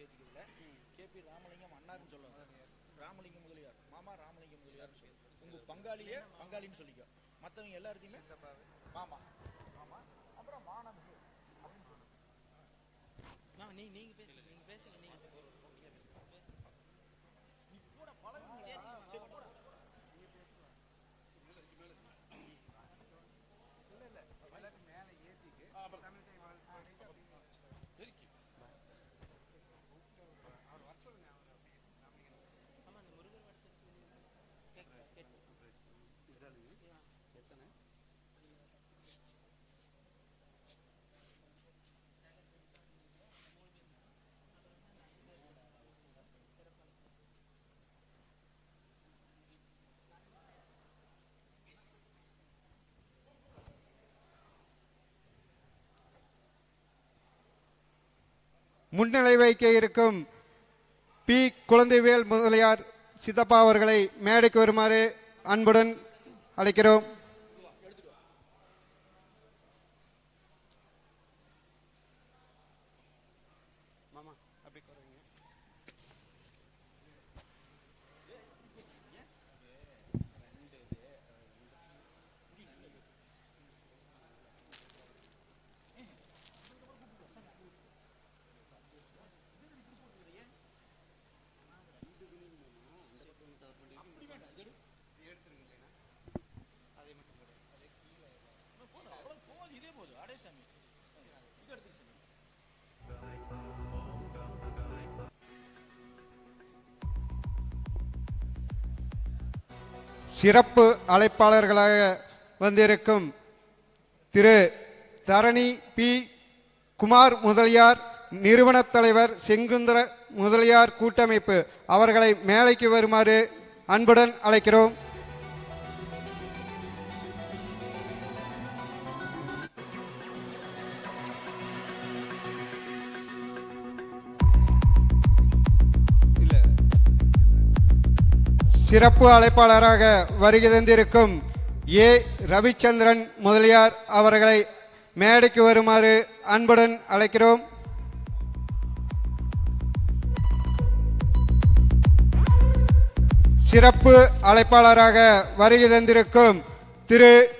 சேர்த்துக்கல K P Ramalingam அண்ணாருன்னு சொல்லுவாங்க. ராமலிங்கம் முதலியார். மாமா ராமலிங்கம் முதலியார்னு சொல்லு. உங்க பங்காளியே பங்காளின்னு சொல்லிக்கோ. மற்றவங்க எல்லாத்தையுமே மாமா. மாமா. அப்புறம் மாணவி அப்படின்னு சொல்லு நான் நீங்க நீங்க பேசுங்க முன்னிலை வைக்க இருக்கும் பி. குழந்தைவேல் முதலியார் சித்தப்பா அவர்களை மேடைக்கு வருமாறு அன்புடன் அழைக்கிறோம். சிறப்பு அழைப்பாளர்களாக வந்திருக்கும் திரு தரணி பி. குமார் முதலியார் நிறுவனத் தலைவர் செங்குந்தர முதலியார் கூட்டமைப்பு. அவர்களை மேலைக்கு வருமாறு அன்புடன் அழைக்கிறோம். சிறப்பு அழைப்பாளராக வருகை தந்திருக்கும் ஏ. ரவிச்சந்திரன் முதலியார் அவர்களை மேடைக்கு வருமாறு அன்புடன் அழைக்கிறோம். சிறப்பு அழைப்பாளராக வருகை தந்திருக்கும் திரு.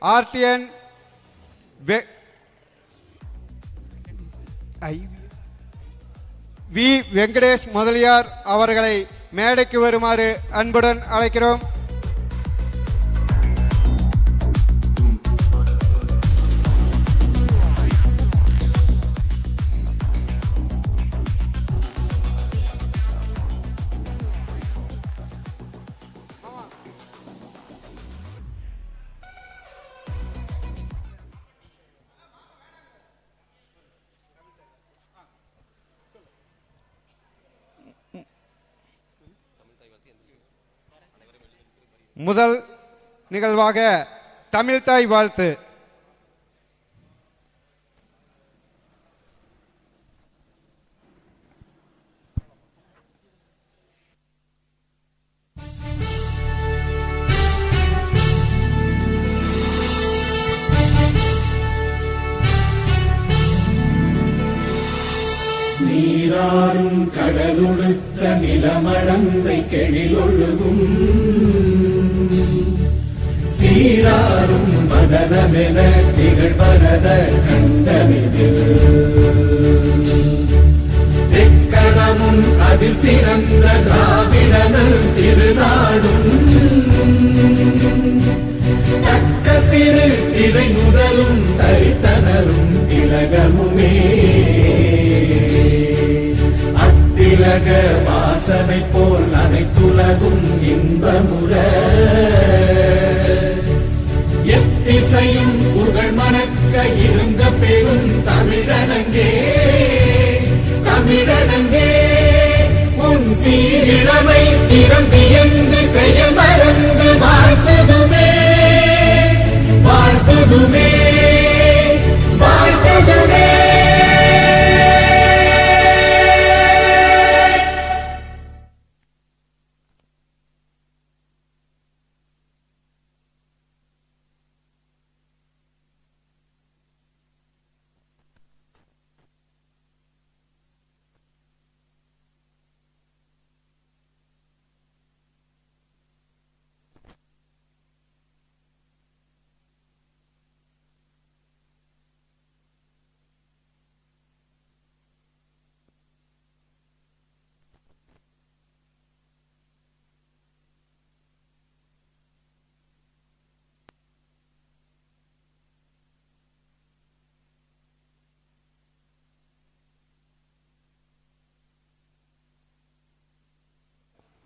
ஆர்டிஎன். வி. வெங்கடேஷ் முதலியார் அவர்களை மேடைக்கு வருமாறு அன்புடன் அழைக்கிறோம். நிகழ்வாக தமிழ்தாய் வாழ்த்து. நீராறும் கடலுடுத்த நிலமடந்தை கெழிலொழுகும் சீராறும் மதனமென திகழ்வரத கண்டமிதில். எக்கணமும் அதில் சிறந்த திராவிடனல் திருநாடும். தக்க சிறு திரை முதலும் தரித்தனரும் திலகமுமே. அத்திலக வாசனை போல் அனைத்துலகும் இன்பமுற. எத்திசையும்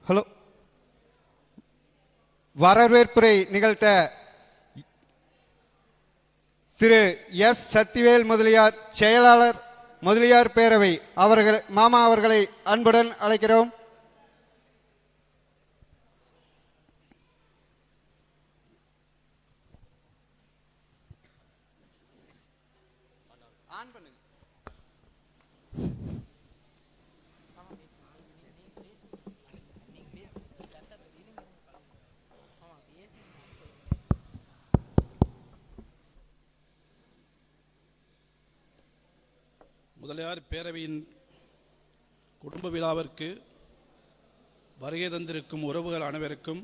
ஹலோ வரவேற்புரை நிகழ்த்த திரு எஸ். சத்திவேல் முதலியார் செயலாளர் முதலியார் பேரவை அவர்கள் மாமா அவர்களை அன்புடன் அழைக்கிறோம். முதலியார் பேரவையின் குடும்ப விழாவிற்கு வருகை தந்திருக்கும் உறவுகள் அனைவருக்கும்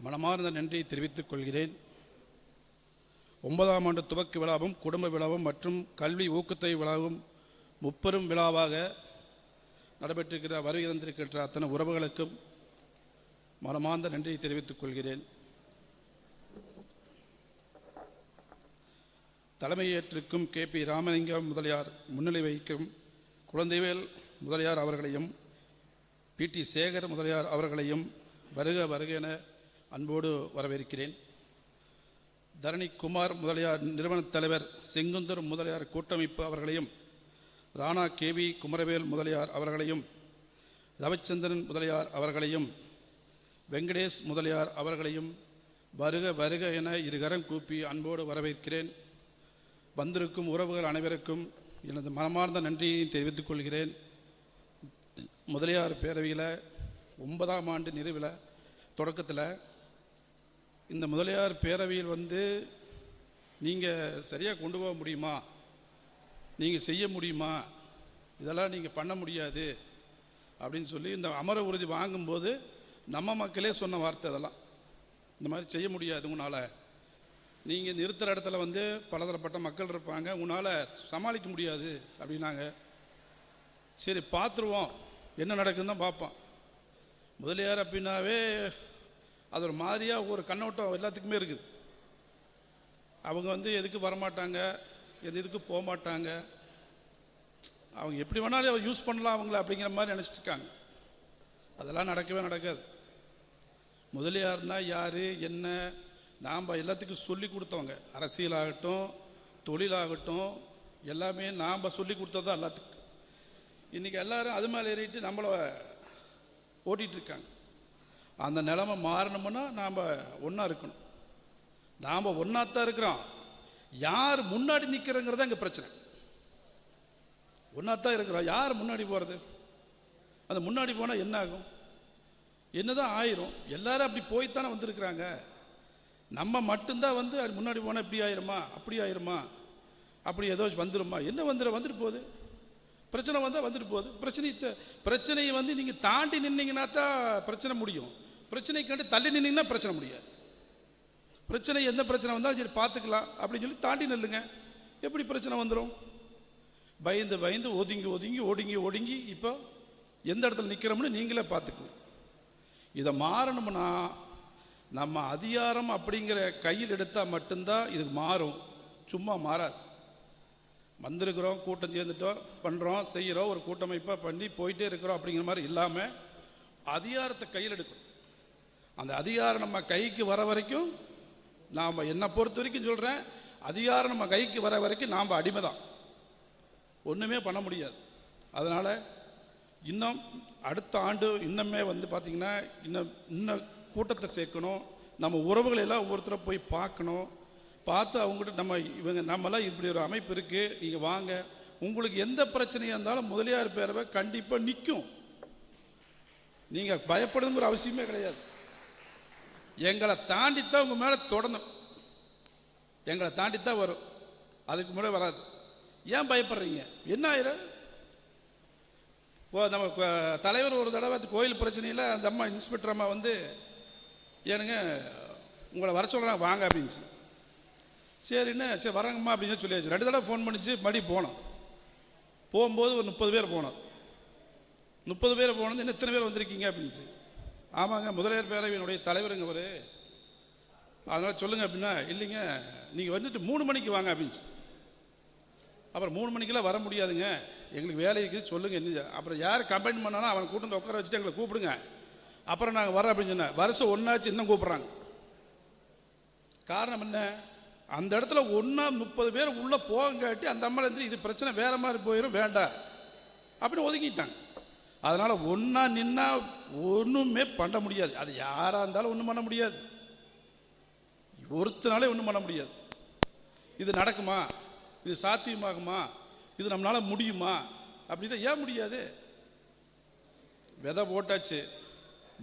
மனமார்ந்த நன்றியை தெரிவித்துக் கொள்கிறேன். ஒன்பதாம் ஆண்டு துவக்க விழாவும் குடும்ப விழாவும் மற்றும் கல்வி ஊக்கத்தை விழாவும் முப்பெரும் விழாவாக நடைபெற்றிருக்கிற வருகை தந்திருக்கின்ற அத்தனை உறவுகளுக்கும் மனமார்ந்த நன்றியை தெரிவித்துக் கொள்கிறேன். தலைமையேற்றிருக்கும் கே பி ராமலிங்கம் முதலியார் முன்னிலை வகிக்கும் குழந்தைவேல் முதலியார் அவர்களையும் பி டி சேகர் முதலியார் அவர்களையும் வருக வருக என அன்போடு வரவேற்கிறேன். தரணி குமார் முதலியார் நிறுவனத் தலைவர் செங்குந்தர் முதலியார் கூட்டமைப்பு அவர்களையும் ராணா கே வி குமரவேல் முதலியார் அவர்களையும் ரவிச்சந்திரன் முதலியார் அவர்களையும் வெங்கடேஷ் முதலியார் அவர்களையும் வருக வருக என இருகரம் கூப்பி அன்போடு வரவேற்கிறேன். வந்திருக்கும் உறவுகள் அனைவருக்கும் எனது மனமார்ந்த நன்றியை தெரிவித்துக் கொள்கிறேன். முதலியார் பேரவையில் ஒன்பதாம் ஆண்டு நிறைவில் தொடக்கத்தில் இந்த முதலியார் பேரவையில் வந்து நீங்கள் சரியாக கொண்டு போக முடியுமா? நீங்கள் செய்ய முடியுமா? இதெல்லாம் நீங்கள் பண்ண முடியாது அப்படின்னு சொல்லி இந்த அமர உறுதி வாங்கும்போது நம்ம மக்களே சொன்ன வார்த்தை அதெல்லாம். இந்த மாதிரி செய்ய முடியாது உங்களால் நீங்கள் நிறுத்துகிற இடத்துல வந்து பலதரப்பட்ட மக்கள் இருப்பாங்க. உன்னால் சமாளிக்க முடியாது அப்படின்னாங்க. சரி பார்த்துருவோம் என்ன நடக்குதுன்னு தான் பார்ப்போம். முதலியார் அப்படின்னாவே அது ஒரு மாதிரியாக ஒரு கண்ணோட்டம் எல்லாத்துக்குமே இருக்குது. அவங்க வந்து எதுக்கு வரமாட்டாங்க எது எதுக்கு போக மாட்டாங்க அவங்க எப்படி வேணாலும் யூஸ் பண்ணலாம் அவங்கள அப்படிங்கிற மாதிரி நினச்சிட்டு இருக்காங்க. அதெல்லாம் நடக்கவே நடக்காது. முதலியார்னால் யார் என்ன நாம் எல்லாத்துக்கும் சொல்லி கொடுத்தவங்க. அரசியலாகட்டும் தொழிலாகட்டும் எல்லாமே நாம் சொல்லி கொடுத்தது தான் எல்லாத்துக்கும். இன்றைக்கி எல்லாரும் அது மேலே ஏறிட்டு நம்மளை ஓட்டிகிட்டு இருக்காங்க. அந்த நிலமை மாறணும்னா நாம் ஒன்றா இருக்கணும். நாம் ஒன்றா தான் இருக்கிறோம். யார் முன்னாடி நிற்கிறங்கிறத இங்கே பிரச்சனை. ஒன்றா தான் இருக்கிறோம். யார் முன்னாடி போகிறது அந்த முன்னாடி போனால் என்ன ஆகும்? என்ன தான் ஆயிரும். எல்லாரும் அப்படி போய்த்தானே வந்திருக்கிறாங்க. நம்ம மட்டும்தான் வந்து அது முன்னாடி போனால் இப்படி ஆயிருமா அப்படி ஆயிருமா அப்படி ஏதோ வந்துருமா? என்ன வந்துடும் வந்துட்டு போகுது. பிரச்சனை வந்தால் வந்துட்டு போகுது. பிரச்சனை பிரச்சனையை வந்து நீங்கள் தாண்டி நின்னீங்கன்னா தான் பிரச்சனை முடியும். பிரச்சனை கண்டு தள்ளி நின்னீங்கன்னா பிரச்சனை முடியாது. பிரச்சனை எந்த பிரச்சனை வந்தாலும் சரி பார்த்துக்கலாம் அப்படின்னு சொல்லி தாண்டி நில்லுங்க. எப்படி பிரச்சனை வந்துடும் பயந்து பயந்து ஒதுங்கி ஒதுங்கி ஒடுங்கி ஒடுங்கி இப்போ எந்த இடத்துல நிற்கிறோம்னு நீங்களே பார்த்துக்குங்க. இதை மாறணும்னா நம்ம அதிகாரம் அப்படிங்கிற கையில் எடுத்தால் மட்டும்தான் இது மாறும். சும்மா மாறாது. வந்திருக்கிறோம் கூட்டம் சேர்ந்துட்டோம் பண்ணுறோம் செய்கிறோம் ஒரு கூட்டமைப்பாக பண்ணி போயிட்டே இருக்கிறோம் அப்படிங்கிற மாதிரி இல்லாமல் அதிகாரத்தை கையில் எடுக்கணும். அந்த அதிகாரம் நம்ம கைக்கு வர வரைக்கும் நாம் என்னை பொறுத்த வரைக்கும் சொல்கிறேன் அதிகாரம் நம்ம கைக்கு வர வரைக்கும் நாம் அடிமை தான். ஒன்றுமே பண்ண முடியாது. அதனால் இன்னும் அடுத்த ஆண்டு இன்னுமே வந்து பார்த்திங்கன்னா இன்னும் இன்னும் கூட்டத்தை சேர்க்கணும். நம்ம உறவுகளை எல்லாம் ஒவ்வொருத்தரை போய் பார்க்கணும். பார்த்து அவங்ககிட்ட நம்ம இவங்க நம்மளாம் இப்படி ஒரு அமைப்பு இருக்குது நீங்கள் வாங்க. உங்களுக்கு எந்த பிரச்சனையாக இருந்தாலும் முதலியார் பேரவை கண்டிப்பாக நிற்கும் நீங்கள் பயப்படுங்கிற அவசியமே கிடையாது. எங்களை தாண்டித்தான் உங்கள் மேலே தொடணும். எங்களை தாண்டித்தான் வரும். அதுக்கு முன்னாடி வராது. ஏன் பயப்படுறீங்க? என்ன ஆயிரம் நம்ம தலைவர் ஒரு தடவை கோயில் பிரச்சனையில் அந்த அம்மா இன்ஸ்பெக்டர் அம்மா வந்து ஏனுங்க உங்களை வர சொல்கிறாங்க வாங்க அப்படின்ச்சு சரின்னு சரி வரங்கம்மா அப்படின்னு சொல்லியாச்சு. ரெண்டு தடவை ஃபோன் பண்ணிச்சு மறுபடி போனோம். போகும்போது ஒரு முப்பது பேர் போனோம். முப்பது பேர் போனது இன்னும் எத்தனை பேர் வந்திருக்கீங்க அப்படின்ச்சு ஆமாங்க முதலியார் பேரவையினுடைய தலைவருங்க ஒரு அதனால் சொல்லுங்கள் அப்படின்னா இல்லைங்க நீங்கள் வந்துட்டு மூணு மணிக்கு வாங்க அப்படின்ச்சு அப்புறம் மூணு மணிக்கெல்லாம் வர முடியாதுங்க. எங்களுக்கு வேலை இருக்குது சொல்லுங்கள் என்ன அப்புறம் யார் கம்ப்ளைண்ட் பண்ணாலும் அவனை கூட்டம் வந்து உட்கார வச்சுட்டு எங்களை கூப்பிடுங்க. அப்புறம் நாங்கள் வரோம் அப்படின்னு சொன்னேன். வருஷம் ஒன்றாச்சு இன்னும் கூப்பிட்றாங்க. காரணம் என்ன? அந்த இடத்துல ஒன்றா முப்பது பேர் உள்ளே போகங்காட்டி அந்த அம்மா இருந்து இது பிரச்சனை வேற மாதிரி போயிடும் வேண்டாம். அப்படின்னு ஒதுக்கிட்டாங்க. அதனால் ஒன்றா நின்னா ஒன்றுமே பண்ண முடியாது. அது யாராக இருந்தாலும் ஒன்றும் பண்ண முடியாது. ஒருத்தனாலே ஒன்றும் பண்ண முடியாது. இது நடக்குமா? இது சாத்தியமாகுமா? இது நம்மளால் முடியுமா? அப்படின்னா ஏன் முடியாது? விதை போட்டாச்சு.